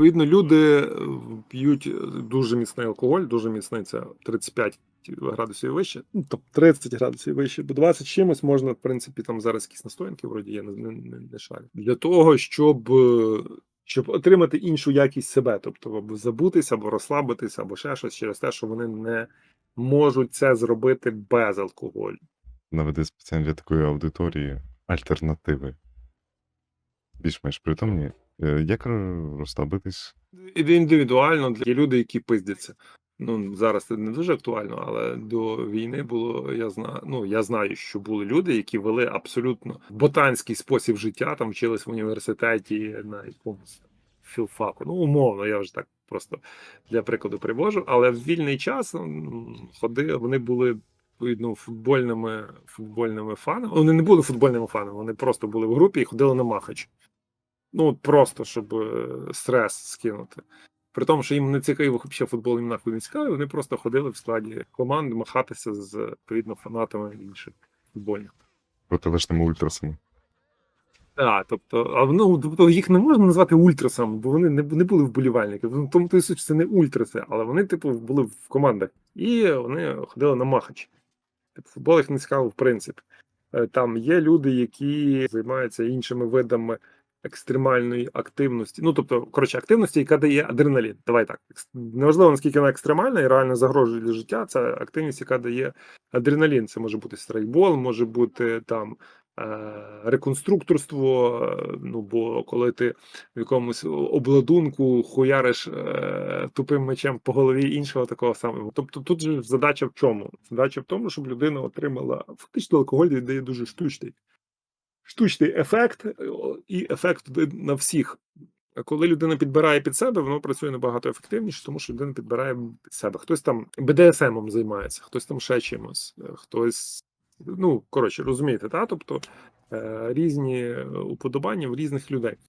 Відповідно, люди е, п'ють дуже міцний алкоголь, дуже міцний це 35 градусів вище, ну тобто 30 градусів вище, бо 20 чимось можна, в принципі, там зараз якісь настоянки, вроді я не, не, не шарю. Для того, щоб, е, щоб отримати іншу якість себе, тобто або забутися, або розслабитися, або ще щось через те, що вони не можуть це зробити без алкоголю. Наведи спеціально для такої аудиторії альтернативи. Більш-менш притомні. Е, Як ро- розслабитись? Індивідуально для люди, які пиздяться. Ну зараз це не дуже актуально, але до війни було. Я знаю. Ну я знаю, що були люди, які вели абсолютно ботанський спосіб життя, там вчились в університеті на якомусь філфаку. Ну, умовно, я вже так просто для прикладу привожу. Але в вільний час м, ходили, вони були відповідно футбольними футбольними фанами. Вони не були футбольними фанами, вони просто були в групі і ходили на махач. Ну, от просто щоб е, стрес скинути. При тому, що їм не цікавий взагалі футбол, їм нахуй не цікавий, вони просто ходили в складі команд махатися з відповідно фанатами інших футбольних. Протилежними ультрасами. Так, тобто, а ну, тобто їх не можна назвати ультрасами, бо вони не, не були вболівальниками. Ну, Тому то суть, це не ультраси, але вони, типу, були в командах. І вони ходили на махач. Типу, футбол їх не цікавив, в принципі. Е, Там є люди, які займаються іншими видами екстремальної активності. Ну, тобто, коротше, активності, яка дає адреналін. Давай так. Неважливо, наскільки вона екстремальна і реально загрожує для життя. Це активність, яка дає адреналін. Це може бути страйкбол, може бути там е, реконструкторство. е, Ну, бо коли ти в якомусь обладунку хуяриш е, тупим мечем по голові іншого такого самого. Тобто тут же задача в чому? Задача в тому, щоб людина отримала фактично алкоголь дає дуже штучний. Штучний ефект е, і ефект на всіх. Коли людина підбирає під себе, воно працює набагато ефективніше, тому що людина підбирає під себе. Хтось там БДСМом займається, хтось там ще чимось, е, хтось. Ну, коротше, розумієте, та? тобто е, різні уподобання в різних людей.